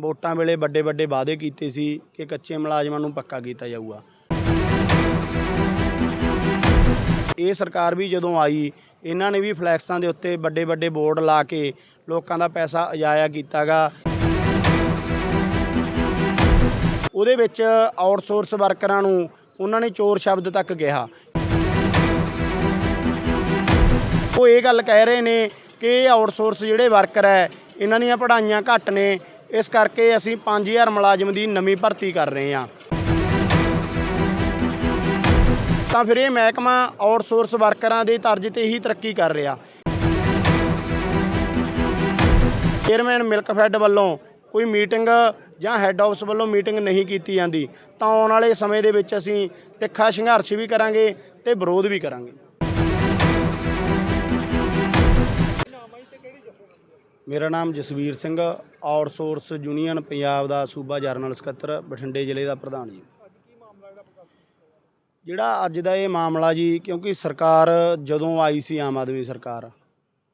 ਵੋਟਾਂ ਵੇਲੇ ਵੱਡੇ ਵੱਡੇ ਵਾਅਦੇ ਕੀਤੇ ਸੀ ਕਿ ਕੱਚੇ ਮੁਲਾਜ਼ਮਾਂ ਨੂੰ ਪੱਕਾ ਕੀਤਾ ਜਾਊਗਾ। ਇਹ ਸਰਕਾਰ ਵੀ ਜਦੋਂ ਆਈ, ਇਹਨਾਂ ਨੇ ਵੀ ਫਲੈਕਸਾਂ ਦੇ ਉੱਤੇ ਵੱਡੇ ਵੱਡੇ ਬੋਰਡ ਲਾ ਕੇ ਲੋਕਾਂ ਦਾ ਪੈਸਾ ਅਜਾਇਆ ਕੀਤਾਗਾ। ਉਹਦੇ ਵਿੱਚ ਆਊਟਸੋਰਸ ਵਰਕਰਾਂ ਨੂੰ ਉਹਨਾਂ ਨੇ ਚੋਰ ਸ਼ਬਦ ਤੱਕ ਕਿਹਾ। ਉਹ ਇਹ ਗੱਲ ਕਹਿ ਰਹੇ ਨੇ ਕਿ ਇਹ ਆਊਟਸੋਰਸ ਜਿਹੜੇ ਵਰਕਰ ਹੈ, ਇਹਨਾਂ ਦੀਆਂ ਪੜ੍ਹਾਈਆਂ ਘੱਟ ਨੇ ਇਸ ਕਰਕੇ ਅਸੀਂ 5000 ਮੁਲਾਜ਼ਮ ਦੀ ਨਵੀਂ ਭਰਤੀ ਕਰ ਰਹੇ ਹਾਂ। ਤਾਂ ਫਿਰ ਇਹ ਮਹਿਕਮਾ ਆਊਟਸੋਰਸ ਵਰਕਰਾਂ ਦੇ ਤਰਜ਼ ਤੇ ਹੀ ਤਰੱਕੀ ਕਰ ਰਿਹਾ। ਚੇਅਰਮੈਨ ਮਿਲਕਫੈਡ ਵੱਲੋਂ ਕੋਈ ਮੀਟਿੰਗ ਜਾਂ ਹੈੱਡ ਆਫਿਸ ਵੱਲੋਂ ਮੀਟਿੰਗ ਨਹੀਂ ਕੀਤੀ ਜਾਂਦੀ। ਤਾਂ ਆਉਣ ਵਾਲੇ ਸਮੇਂ ਦੇ ਵਿੱਚ ਅਸੀਂ ਤਿੱਖਾ ਸੰਘਰਸ਼ ਵੀ ਕਰਾਂਗੇ ਤੇ ਵਿਰੋਧ ਵੀ ਕਰਾਂਗੇ। ਮੇਰਾ ਨਾਮ ਜਸਵੀਰ ਸਿੰਘ ਆਊਟਸੋਰਸ ਯੂਨੀਅਨ ਪੰਜਾਬ ਦਾ ਸੂਬਾ ਜਰਨਲ ਸਕੱਤਰ, ਬਠਿੰਡੇ ਜ਼ਿਲ੍ਹੇ ਦਾ ਪ੍ਰਧਾਨ ਜੀ। ਜਿਹੜਾ ਅੱਜ ਦਾ ਇਹ ਮਾਮਲਾ ਜੀ, ਕਿਉਂਕਿ ਸਰਕਾਰ ਜਦੋਂ ਆਈ ਸੀ ਆਮ ਆਦਮੀ ਸਰਕਾਰ,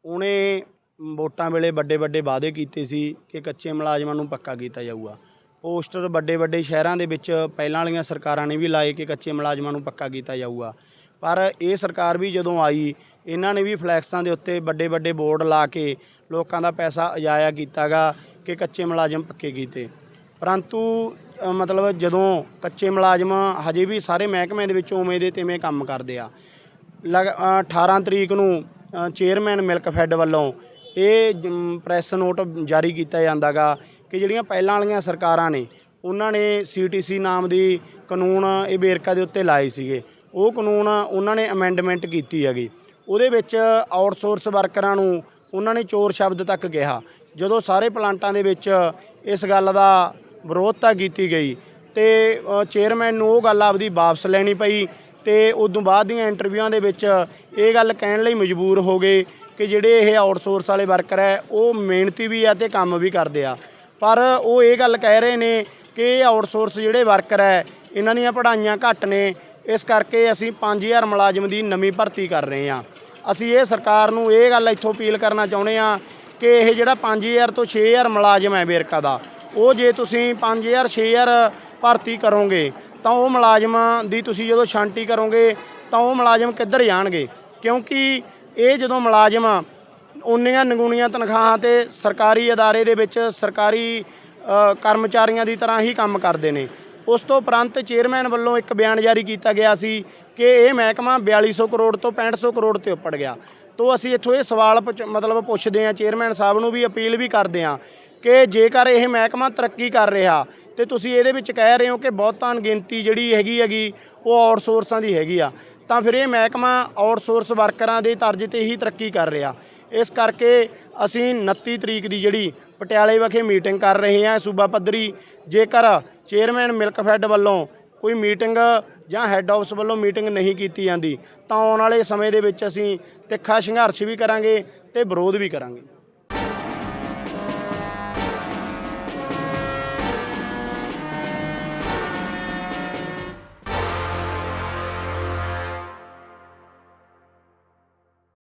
ਉਹਨੇ ਵੋਟਾਂ ਵੇਲੇ ਵੱਡੇ ਵੱਡੇ ਵਾਅਦੇ ਕੀਤੇ ਸੀ ਕਿ ਕੱਚੇ ਮੁਲਾਜ਼ਮਾਂ ਨੂੰ ਪੱਕਾ ਕੀਤਾ ਜਾਊਗਾ। ਪੋਸਟਰ ਵੱਡੇ ਵੱਡੇ ਸ਼ਹਿਰਾਂ ਦੇ ਵਿੱਚ ਪਹਿਲਾਂ ਵਾਲੀਆਂ ਸਰਕਾਰਾਂ ਨੇ ਵੀ ਲਾਏ ਕਿ ਕੱਚੇ ਮੁਲਾਜ਼ਮਾਂ ਨੂੰ ਪੱਕਾ ਕੀਤਾ ਜਾਊਗਾ। ਪਰ ਇਹ ਸਰਕਾਰ ਵੀ ਜਦੋਂ ਆਈ, ਇਹਨਾਂ ਨੇ ਵੀ ਫਲੈਕਸਾਂ ਦੇ ਉੱਤੇ ਵੱਡੇ ਵੱਡੇ ਬੋਰਡ ਲਾ ਕੇ ਲੋਕਾਂ ਦਾ ਪੈਸਾ ਅਜਾਇਆ ਕੀਤਾਗਾ ਕਿ ਕੱਚੇ ਮੁਲਾਜ਼ਮ ਪੱਕੇ ਕੀਤੇ। ਪਰੰਤੂ ਮਤਲਬ ਜਦੋਂ ਕੱਚੇ ਮੁਲਾਜ਼ਮ ਹਜੇ ਵੀ ਸਾਰੇ ਮਹਿਕਮੇ ਦੇ ਵਿੱਚ ਉਵੇਂ ਦੇ ਤਿਵੇਂ ਕੰਮ ਕਰਦੇ ਆ। ਲਗ- ਅ, 18 ਤਰੀਕ ਨੂੰ ਚੇਅਰਮੈਨ ਮਿਲਕ ਫੈਡ ਵੱਲੋਂ ਇਹ ਜਮ, ਪ੍ਰੈਸ ਨੋਟ ਜਾਰੀ ਕੀਤਾ ਜਾਂਦਾਗਾ ਕਿ ਜਿਹੜੀਆਂ ਪਹਿਲਾਂ ਵਾਲੀਆਂ ਸਰਕਾਰਾਂ ਨੇ ਉਹਨਾਂ ਨੇ ਸੀਟੀਸੀ ਨਾਮ ਦੀ ਕਾਨੂੰਨ ਇਹ ਵੇਰਕਾ ਦੇ ਉੱਤੇ ਲਾਏ ਸੀਗੇ। ਉਹ ਕਾਨੂੰਨ ਉਹਨਾਂ ਨੇ ਅਮੈਂਡਮੈਂਟ ਕੀਤੀ ਹੈਗੀ। ਉਹਦੇ ਵਿੱਚ ਆਊਟਸੋਰਸ ਵਰਕਰਾਂ ਨੂੰ ਉਹਨਾਂ ਨੇ ਚੋਰ ਸ਼ਬਦ ਤੱਕ ਕਿਹਾ। ਜਦੋਂ ਸਾਰੇ ਪਲਾਂਟਾਂ ਦੇ ਵਿੱਚ ਇਸ ਗੱਲ ਦਾ ਵਿਰੋਧਤਾ ਕੀਤੀ ਗਈ ਤੇ ਚੇਅਰਮੈਨ ਨੂੰ ਉਹ ਗੱਲ ਆਪਦੀ ਵਾਪਸ ਲੈਣੀ ਪਈ ਤੇ ਉਦੋਂ ਬਾਅਦ ਦੀਆਂ ਇੰਟਰਵਿਊਆਂ ਦੇ ਵਿੱਚ ਇਹ ਗੱਲ ਕਹਿਣ ਲਈ ਮਜਬੂਰ ਹੋ ਗਏ ਕਿ ਜਿਹੜੇ ਇਹ ਆਊਟਸੋਰਸ ਵਾਲੇ ਵਰਕਰ ਹੈ, ਉਹ ਮਿਹਨਤੀ ਵੀ ਆ ਤੇ ਕੰਮ ਵੀ ਕਰਦੇ ਆ। ਪਰ ਉਹ ਇਹ ਗੱਲ ਕਹਿ ਰਹੇ ਨੇ ਕਿ ਇਹ ਆਊਟਸੋਰਸ ਜਿਹੜੇ ਵਰਕਰ ਹੈ, ਇਹਨਾਂ ਦੀਆਂ ਪੜ੍ਹਾਈਆਂ ਘੱਟ ਨੇ, ਇਸ ਕਰਕੇ ਅਸੀਂ 5000 ਮੁਲਾਜ਼ਮ ਦੀ ਨਵੀਂ ਭਰਤੀ ਕਰ ਰਹੇ ਹਾਂ। ਅਸੀਂ ਇਹ ਸਰਕਾਰ ਨੂੰ ਇਹ ਗੱਲ ਇੱਥੋਂ ਅਪੀਲ ਕਰਨਾ ਚਾਹੁੰਦੇ ਆ ਕਿ ਇਹ ਜਿਹੜਾ 5000 ਤੋਂ 6000 ਮੁਲਾਜ਼ਮ ਹੈ ਵੇਰਕਾ ਦਾ, ਉਹ ਜੇ ਤੁਸੀਂ 5000 6000 ਭਰਤੀ ਕਰੋਗੇ, ਤਾਂ ਉਹ ਮੁਲਾਜ਼ਮਾਂ ਦੀ ਤੁਸੀਂ ਜਦੋਂ ਛਾਂਟੀ ਕਰੋਗੇ, ਤਾਂ ਉਹ ਮੁਲਾਜ਼ਮ ਕਿੱਧਰ ਜਾਣਗੇ? ਕਿਉਂਕਿ ਇਹ ਜਦੋਂ ਮੁਲਾਜ਼ਮ ਉਨੀਆਂ ਨਗੂਣੀਆਂ ਤਨਖਾਹਾਂ ਤੇ ਸਰਕਾਰੀ ਅਦਾਰੇ ਦੇ ਵਿੱਚ ਸਰਕਾਰੀ ਕਰਮਚਾਰੀਆਂ ਦੀ ਤਰ੍ਹਾਂ ਹੀ ਕੰਮ ਕਰਦੇ ਨੇ। ਉਸ ਤੋਂ ਉਪਰੰਤ ਚੇਅਰਮੈਨ ਵੱਲੋਂ ਇੱਕ ਬਿਆਨ ਜਾਰੀ ਕੀਤਾ ਗਿਆ ਸੀ ਕਿ ਇਹ ਮਹਿਕਮਾ 4200 ਕਰੋੜ ਤੋਂ 6500 ਕਰੋੜ ਤੇ ਉੱਪੜ ਗਿਆ। ਤੋਂ ਅਸੀਂ ਇੱਥੋਂ ਇਹ ਸਵਾਲ ਪੁੱਛ- ਮਤਲਬ ਪੁੱਛਦੇ ਹਾਂ, ਚੇਅਰਮੈਨ ਸਾਹਿਬ ਨੂੰ ਵੀ ਅਪੀਲ ਵੀ ਕਰਦੇ ਹਾਂ ਕਿ ਜੇਕਰ ਇਹ ਮਹਿਕਮਾ ਤਰੱਕੀ ਕਰ ਰਿਹਾ ਤੇ ਤੁਸੀਂ ਇਹਦੇ ਵਿੱਚ ਕਹਿ ਰਹੇ ਹੋ ਕਿ ਬਹੁਤਾਂ ਗਿਣਤੀ ਜਿਹੜੀ ਹੈਗੀ ਹੈਗੀ, ਉਹ ਆਊਟਸੋਰਸਾਂ ਦੀ ਹੈਗੀ ਆ, ਤਾਂ ਫਿਰ ਇਹ ਮਹਿਕਮਾ ਆਊਟਸੋਰਸ ਵਰਕਰਾਂ ਦੇ ਤਰਜ਼ ਤੇ ਹੀ ਤਰੱਕੀ ਕਰ ਰਿਹਾ। ਇਸ ਕਰਕੇ ਅਸੀਂ 29 ਤਰੀਕ ਦੀ ਜਿਹੜੀ ਪਟਿਆਲੇ ਵਿਖੇ ਮੀਟਿੰਗ ਕਰ ਰਹੇ ਹਾਂ, ਸੂਬਾ ਪੱਧਰੀ, ਜੇਕਰ ਚੇਅਰਮੈਨ ਮਿਲਕਫੈਡ ਵੱਲੋਂ ਕੋਈ ਮੀਟਿੰਗ ਜਾਂ ਹੈੱਡ ਆਫਿਸ ਵੱਲੋਂ ਮੀਟਿੰਗ ਨਹੀਂ ਕੀਤੀ ਜਾਂਦੀ। ਤਾਂ ਆਉਣ ਵਾਲੇ ਸਮੇਂ ਦੇ ਵਿੱਚ ਅਸੀਂ ਤਿੱਖਾ ਸੰਘਰਸ਼ ਵੀ ਕਰਾਂਗੇ ਤੇ ਵਿਰੋਧ ਵੀ ਕਰਾਂਗੇ।